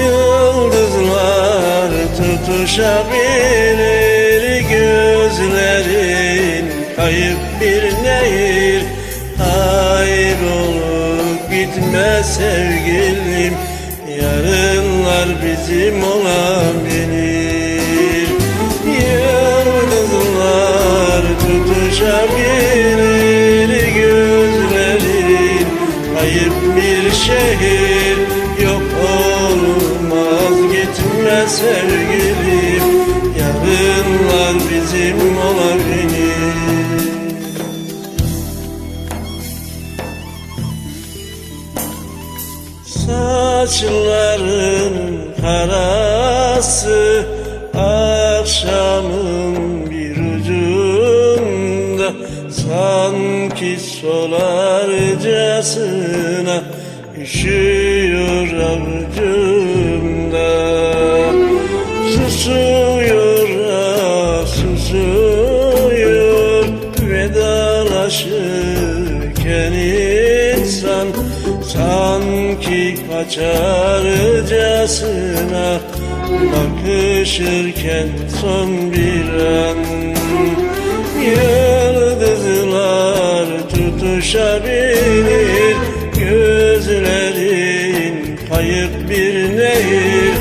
Yıldızlar tutuşabilir Gözlerin kayıp bir nehir. Kaybolup gitme sevgilim Yarınlar bizim olabilir Yıldızlar tutuşabilir Saçların karası Akşamın bir ucunda Sanki solarcasına Üşüyor avucumda kaçarcasına Bakışırken son bir an. Yıldızlar tutuşabilir Gözlerin kayıp bir nehir.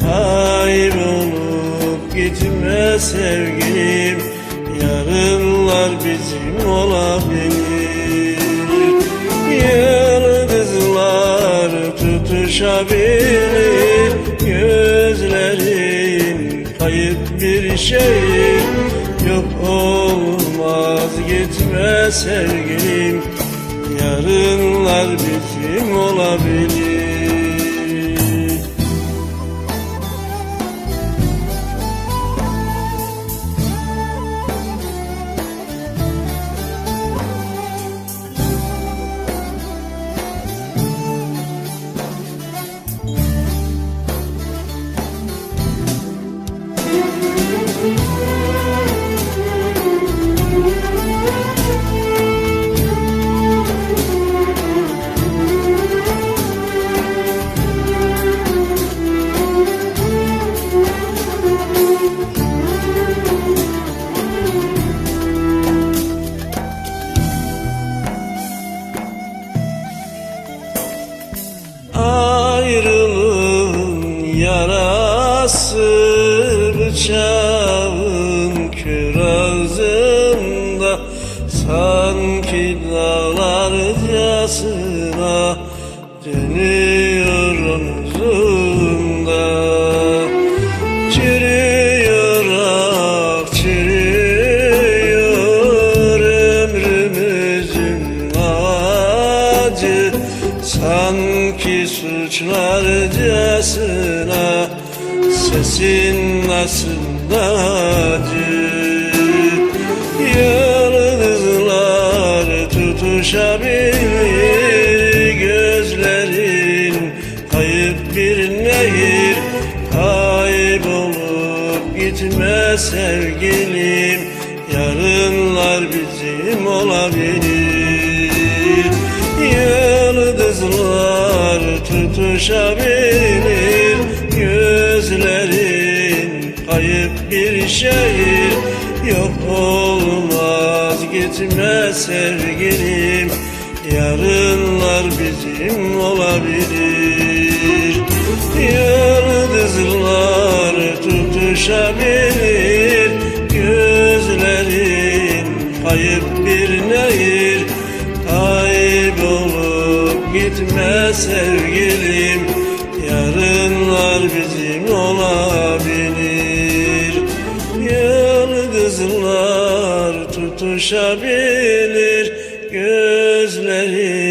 Kaybolup gitme sevgilim Yarınlar bizim olabilir tutuşabilir Gözlerin kayıp bir şey. Yok olmaz gitme sevgilim. Yarınlar bizim olabilir bıçağın ağzında Sanki dağlarcasına dönüyor omzunda Çürüyor ah çürüyor ömrümüzün ağacı Sanki suçlarcasına sesin nasıl acı. Yıldızlar tutuşabilir Gözlerin kayıp bir nehir Kaybolup gitme sevgilim. Yarınlar bizim olabilir. Yıldızlar tutuşabilir kayıp bir şehir Yok olmaz gitme sevgilim. Yarınlar bizim olabilir. Yıldızlar tutuşabilir. Gözlerin kayıp bir nehir. Kaybolup gitme sevgilim. Yarınlar bizim olabilir Yıldızlar tutuşabilir Gözlerin